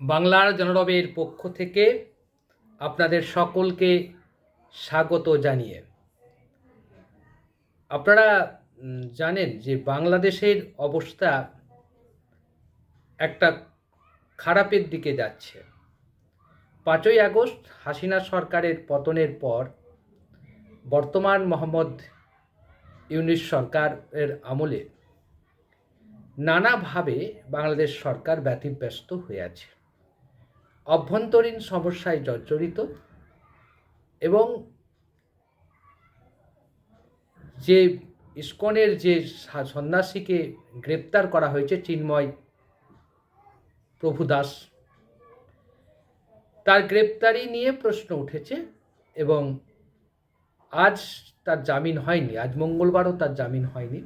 বাংলার জনরবের পক্ষ থেকে আপনাদের সকলকে স্বাগত জানিয়ে। আপনারা জানেন যে বাংলাদেশের অবস্থা একটা খারাপের দিকে যাচ্ছে। পাঁচই আগস্ট হাসিনা সরকারের পতনের পর বর্তমান মোহাম্মদ ইউনিস সরকারের আমলে নানাভাবে বাংলাদেশ সরকার ব্যতিব্যস্ত হয়ে আছে। অভ্যন্তরীণ সমস্যায় জর্জরিত এবং যে ইস্কনের যে সন্ন্যাসীকে গ্রেপ্তার করা হয়েছে চিন্ময় প্রভু দাস, তার গ্রেপ্তারি নিয়ে প্রশ্ন উঠেছে এবং আজ তার জামিন হয়নি, আজ মঙ্গলবারও তার জামিন হয়নি।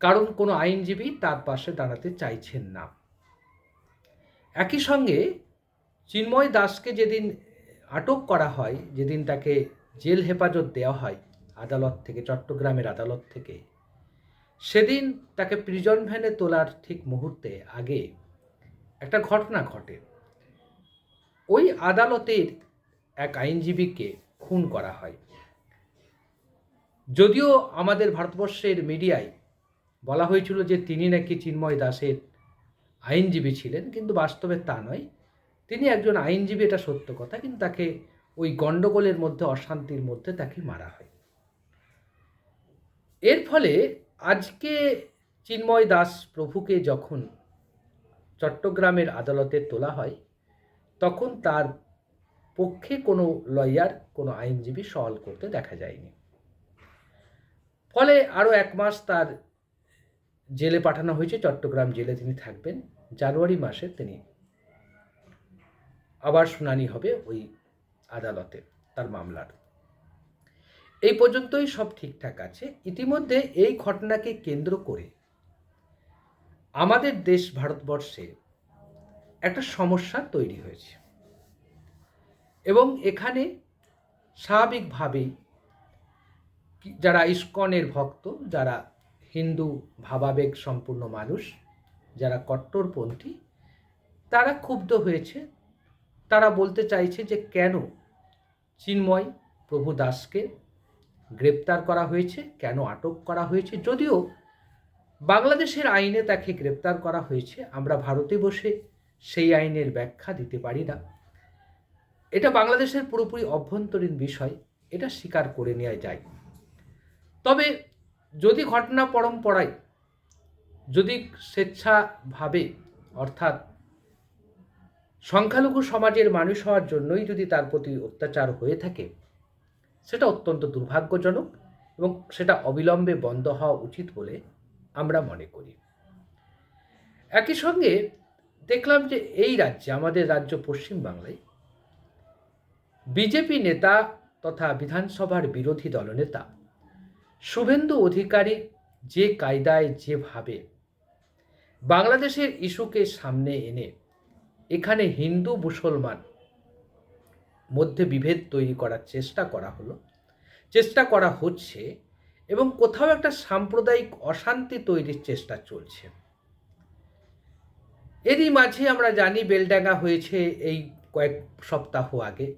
কারণ কোনো আইনজীবী তার পাশে দাঁড়াতে চাইছেন না। একই সঙ্গে চিন্ময় দাসকে যেদিন আটক করা হয়, যেদিন তাকে জেল হেফাজত দেওয়া হয়, আদালত থেকে, চট্টগ্রামের আদালত থেকে, সেদিন তাকে প্রিজন ভ্যানে তোলার ঠিক মুহূর্তে আগে একটা ঘটনা ঘটে। ওই আদালতের এক আইনজীবীকে খুন করা হয়। যদিও আমাদের ভারতবর্ষের মিডিয়ায় বলা হয়েছিল যে তিনি নাকি চিন্ময় দাসের আইনজীবী ছিলেন, কিন্তু বাস্তবে তা নয়। তিনি একজন আইনজীবী, এটা সত্য কথা, কিন্তু তাকে ওই গণ্ডগোলের মধ্যে, অশান্তির মধ্যে তাকে মারা হয়। এর ফলে আজকে চিন্ময় দাস প্রভুকে যখন চট্টগ্রামের আদালতে তোলা হয়, তখন তার পক্ষে কোনো লয়ার, কোনো আইনজীবী সওয়াল করতে দেখা যায়নি। ফলে আরও এক মাস তার জেলে পাঠানো হয়েছে চট্টগ্রাম জেলে তিনি থাকবেন। জানুয়ারি মাসে তিনি আবার শুনানি হবে ওই আদালতে তার মামলার। এই পর্যন্তই সব ঠিকঠাক আছে। ইতিমধ্যে এই ঘটনাকে কেন্দ্র করে আমাদের দেশ ভারতবর্ষে একটা সমস্যা তৈরি হয়েছে। এবং এখানে স্বাভাবিকভাবেই যারা ইস্কনের ভক্ত, যারা হিন্দু ভাবাবেগ সম্পূর্ণ মানুষ, যারা কট্টরপন্থী, তারা ক্ষুব্ধ হয়েছে। তারা বলতে চাইছে যে কেন চিন্ময় প্রভু দাসকে গ্রেপ্তার করা হয়েছে, কেন আটক করা হয়েছে? যদিও বাংলাদেশের আইনে তাকে গ্রেপ্তার করা হয়েছে, আমরা ভারতে বসে সেই আইনের ব্যাখ্যা দিতে পারি না। এটা বাংলাদেশের পুরোপুরি অভ্যন্তরীণ বিষয়, এটা স্বীকার করে নেওয়া যায়। তবে যদি ঘটনা পরম্পরায়, যদি স্বেচ্ছাভাবে, অর্থাৎ সংখ্যালঘু সমাজের মানুষ হওয়ার জন্যই যদি তার প্রতি অত্যাচার হয়ে থাকে, সেটা অত্যন্ত দুর্ভাগ্যজনক এবং সেটা অবিলম্বে বন্ধ হওয়া উচিত বলে আমরা মনে করি। একই সঙ্গে দেখলাম যে এই রাজ্যে, আমাদের রাজ্য পশ্চিমবাংলায় বিজেপি নেতা তথা বিধানসভার বিরোধী দলনেতা শুভেন্দু অধিকারী যে কায়দায় যেভাবে বাংলাদেশের ইস্যুকে সামনে এনে এখানে হিন্দু মুসলমান মধ্যে বিভেদ তৈরি করার চেষ্টা করা হলো, চেষ্টা করা হচ্ছে এবং কোথাও একটা সাম্প্রদায়িক অশান্তি তৈরির চেষ্টা চলছে। এরই মাঝে আমরা জানি বেলডাঙ্গা হয়েছে এই কয়েক সপ্তাহ আগে।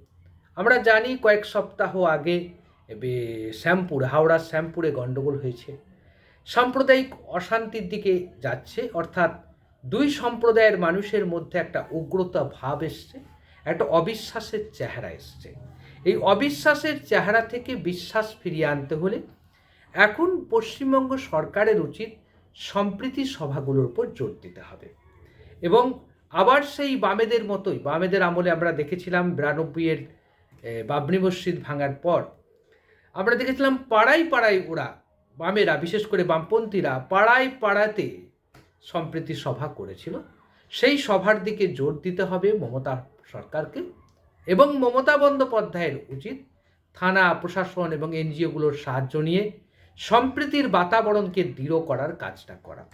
আমরা জানি কয়েক সপ্তাহ আগে শ্যামপুর হাওড়ার শ্যামপুরে গণ্ডগোল হয়েছে। সাম্প্রদায়িক অশান্তির দিকে যাচ্ছে, অর্থাৎ দুই সম্প্রদায়ের মানুষের মধ্যে একটা উগ্রতা ভাব এসছে, একটা অবিশ্বাসের চেহারা এসছে। এই অবিশ্বাসের চেহারা থেকে বিশ্বাস ফিরিয়ে আনতে হলে এখন পশ্চিমবঙ্গ সরকারের উচিত সম্প্রীতি সভাগুলোর উপর জোর দিতে হবে। এবং আবার সেই বামেদের মতোই, বামেদের আমলে আমরা দেখেছিলাম বিরানব্বইয়ের বাবরি মসজিদ ভাঙার পর আমরা দেখেছিলাম পাড়ায় পাড়ায় ওরা বামেরা, বিশেষ করে বামপন্থীরা পাড়ায় পাড়াতে সম্প্রীতি সভা করেছিল। সেই সভার দিকে জোর দিতে হবে মমতা সরকারকে এবং মমতা বন্দ্যোপাধ্যায়ের উচিত থানা, প্রশাসন এবং এনজিওগুলোর সাহায্য নিয়ে সম্প্রীতির বাতাবরণকে দৃঢ় করার কাজটা করা।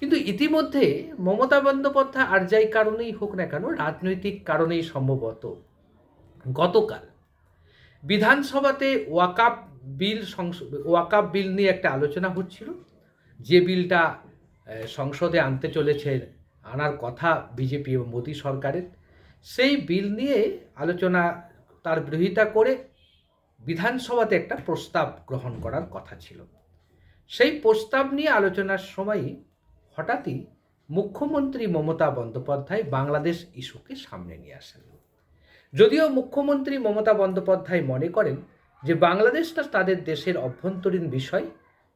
কিন্তু ইতিমধ্যে মমতা বন্দ্যোপাধ্যায় আর যাই কারণেই হোক না কেন, রাজনৈতিক কারণেই সম্ভবত গতকাল বিধানসভাতে ওয়াকাপ বিল ওয়াকাপ বিল নিয়ে একটা আলোচনা হচ্ছিল। যে বিলটা সংসদে আনতে চলেছে, আনার কথা বিজেপি এবং মোদী সরকারের, সেই বিল নিয়ে আলোচনা তার বিরোধিতা করে বিধানসভাতে একটা প্রস্তাব গ্রহণ করার কথা ছিল। সেই প্রস্তাব নিয়ে আলোচনার সময়ই হঠাৎই মুখ্যমন্ত্রী মমতা বন্দ্যোপাধ্যায় বাংলাদেশ ইস্যুকে সামনে নিয়ে আসেন। যদিও মুখ্যমন্ত্রী মমতা বন্দ্যোপাধ্যায় মনে করেন যে বাংলাদেশটা তাদের দেশের অভ্যন্তরীণ বিষয়,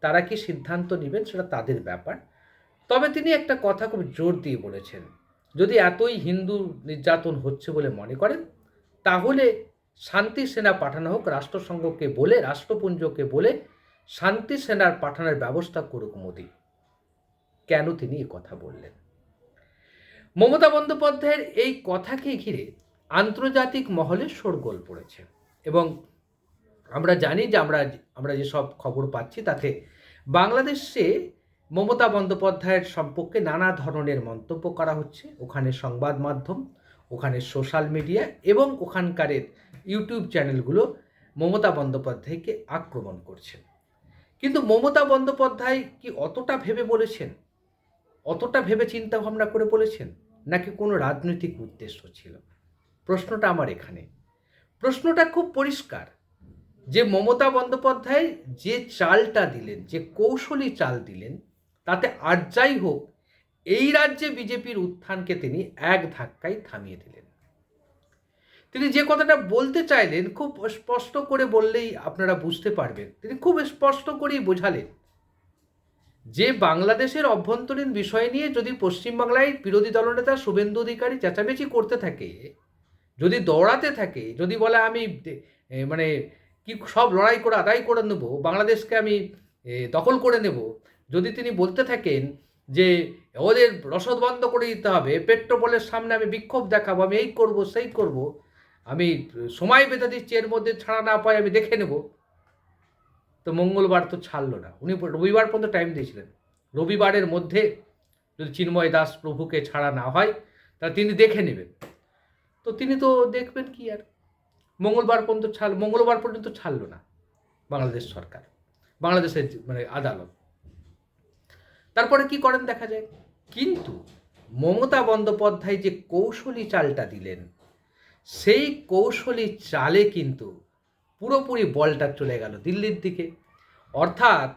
তারা কি সিদ্ধান্ত নেবেন সেটা তাদের ব্যাপার। তবে তিনি একটা কথা খুব জোর দিয়ে বলেছেন, যদি এতই হিন্দু নির্যাতন হচ্ছে বলে মনে করেন, তাহলে শান্তি সেনা পাঠানো হোক, রাষ্ট্রসংঘকে বলে, রাষ্ট্রপুঞ্জকে বলে, শান্তি সেনার পাঠানোর ব্যবস্থা করুক মোদী। কেন তিনি কথা বললেন? মমতা বন্দ্যোপাধ্যায়ের এই কথাকে ঘিরে আন্তর্জাতিক মহলে শোরগোল পড়েছে। এবং আমরা জানি যে আমরা আমরা যেসব খবর পাচ্ছি তাতে বাংলাদেশে মমতা বন্দ্যোপাধ্যায়ের সম্পর্কে নানা ধরনের মন্তব্য করা হচ্ছে। ওখানে সংবাদ মাধ্যম, ওখানে সোশ্যাল মিডিয়া এবং ওখানকারের ইউটিউব চ্যানেলগুলো মমতা বন্দ্যোপাধ্যায়কে আক্রমণ করছেন কিন্তু মমতা বন্দ্যোপাধ্যায় কি অতটা ভেবে বলেছেন? অতটা ভেবে চিন্তা ভাবনা করে বলেছেন? নাকি কোনো রাজনৈতিক উদ্দেশ্য ছিল? প্রশ্নটা আমার এখানে। প্রশ্নটা খুব পরিষ্কার। যে মমতা বন্দ্যোপাধ্যায় যে চালটা দিলেন, যে কৌশলী চাল দিলেন, তাতে আর যাই হোক, এই রাজ্যে বিজেপির উত্থানকে তিনি এক ধাক্কায় থামিয়ে দিলেন। তিনি যে কথাটা বলতে চাইলেন, খুব স্পষ্ট করে বললেই আপনারা বুঝতে পারবেন। তিনি খুব স্পষ্ট করেই বোঝালেন যে বাংলাদেশের অভ্যন্তরীণ বিষয় নিয়ে যদি পশ্চিমবাংলায় বিরোধী দলনেতা শুভেন্দু অধিকারী চেঁচামেচি করতে থাকে যদি দৌড়াতে থাকে, যদি বলে আমি মানে কি সব লড়াই করে আদায় করে নেব, বাংলাদেশকে আমি দখল করে নেব, যদি তিনি বলতে থাকেন যে ওদের রসদ বন্ধ করে দিতে হবে, পেট্রোপোলের সামনে আমি বিক্ষোভ দেখাবো, আমি এই করব, সেই করব, আমি সময় বেঁধে দিচ্ছি, এর মধ্যে ছাড়া না পাই, আমি দেখে নেব। তো মঙ্গলবার তো ছাড়লো না। উনি রবিবার পর্যন্ত টাইম দিয়েছিলেন। রবিবারের মধ্যে যদি চিন্ময় দাস প্রভুকে ছাড়া না হয় তাহলে তিনি দেখে নেবেন। তো তিনি তো দেখবেন কি আর? মঙ্গলবার পর্যন্ত ছাড়, মঙ্গলবার পর্যন্ত ছাড়লো না বাংলাদেশ সরকার, বাংলাদেশের মানে আদালত। তারপরে কি করেন দেখা যায়? কিন্তু মমতা বন্দ্যোপাধ্যায় যে কৌশলী চালটা দিলেন, সেই কৌশলী চালে কিন্তু পুরোপুরি বলটা চলে গেল দিল্লির দিকে। অর্থাৎ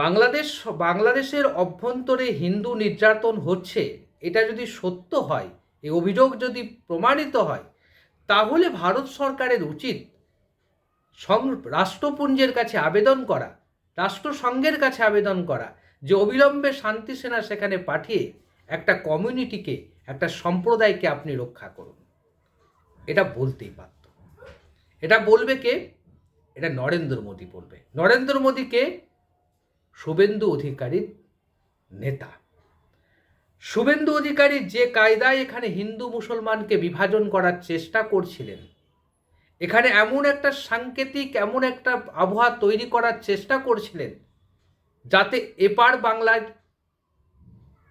বাংলাদেশ, বাংলাদেশের অভ্যন্তরে হিন্দু নির্যাতন হচ্ছে, এটা যদি সত্য হয় এই অভিযোগ যদি প্রমাণিত হয়, তাহলে ভারত সরকারের উচিত সং, রাষ্ট্রপুঞ্জের কাছে আবেদন করা, রাষ্ট্রসংঘের কাছে আবেদন করা যে অবিলম্বে শান্তি সেনা সেখানে পাঠিয়ে একটা কমিউনিটিকে, একটা সম্প্রদায়কে আপনি রক্ষা করুন। এটা বলতেই পারত এটা বলবে কে? এটা নরেন্দ্র মোদী বলবে। নরেন্দ্র মোদীকে শুভেন্দু অধিকারীর নেতা শুভেন্দু অধিকারী যে কায়দায় এখানে হিন্দু মুসলমানকে বিভাজন করার চেষ্টা করছিলেন, এখানে এমন একটা সাংকেতিক, এমন একটা আবহাওয়া তৈরি করার চেষ্টা করছিলেন, যাতে এপার বাংলার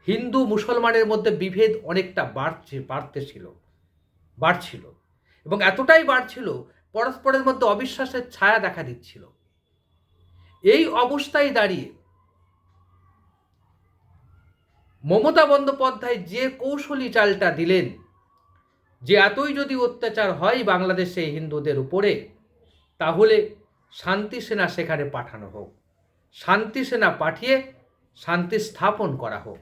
হিন্দু মুসলমানের মধ্যে বিভেদ অনেকটা বাড়ছে বাড়তেছিল বাড়ছিল এবং এতটাই বাড়ছিল, পরস্পরের মধ্যে অবিশ্বাসের ছায়া দেখা দিচ্ছিল। এই অবস্থায় দাঁড়িয়ে মমতা বন্দ্যোপাধ্যায় যে কৌশলী চালটা দিলেন, যে এতই যদি অত্যাচার হয় বাংলাদেশে হিন্দুদের উপরে, তাহলে শান্তি সেনা সেখানে পাঠানো হোক। শান্তি সেনা পাঠিয়ে শান্তি স্থাপন করা হোক।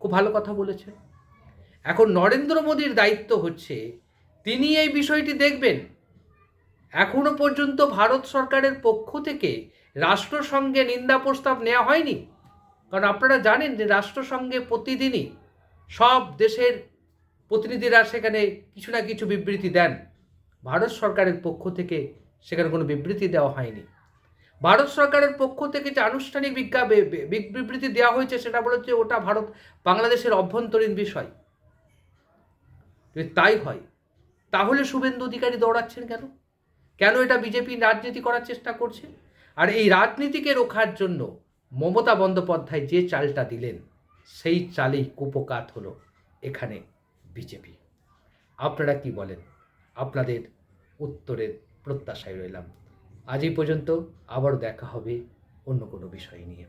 খুব ভালো কথা বলেছেন। এখন নরেন্দ্র মোদীর দায়িত্ব হচ্ছে, তিনি এই বিষয়টি দেখবেন। এখনও পর্যন্ত ভারত সরকারের পক্ষ থেকে রাষ্ট্রসংঘে নিন্দা প্রস্তাব নেওয়া হয়নি। কারণ আপনারা জানেন যে রাষ্ট্রসংঘে প্রতিদিনই সব দেশের প্রতিনিধিরা সেখানে কিছু না কিছু বিবৃতি দেন। ভারত সরকারের পক্ষ থেকে সেখানে কোনো বিবৃতি দেওয়া হয়নি। ভারত সরকারের পক্ষ থেকে যে আনুষ্ঠানিক বিজ্ঞা বিবৃতি দেওয়া হয়েছে সেটা বলেছে ওটা ভারত বাংলাদেশের অভ্যন্তরীণ বিষয়। যদি তাই হয়, তাহলে শুভেন্দু অধিকারী দৌড়াচ্ছেন কেন? কেন এটা বিজেপি রাজনীতি করার চেষ্টা করছে? আর এই রাজনীতিকে রোখার জন্য মমতা বন্দ্যোপাধ্যায় যে চালটা দিলেন, সেই চালেই কুপকাত হল এখানে বিজেপি। আপনারা কি বলেন? আপনাদের উত্তরের প্রত্যাশায় রইলাম। আজ এই পর্যন্ত আবার দেখা হবে অন্য কোনো বিষয় নিয়ে।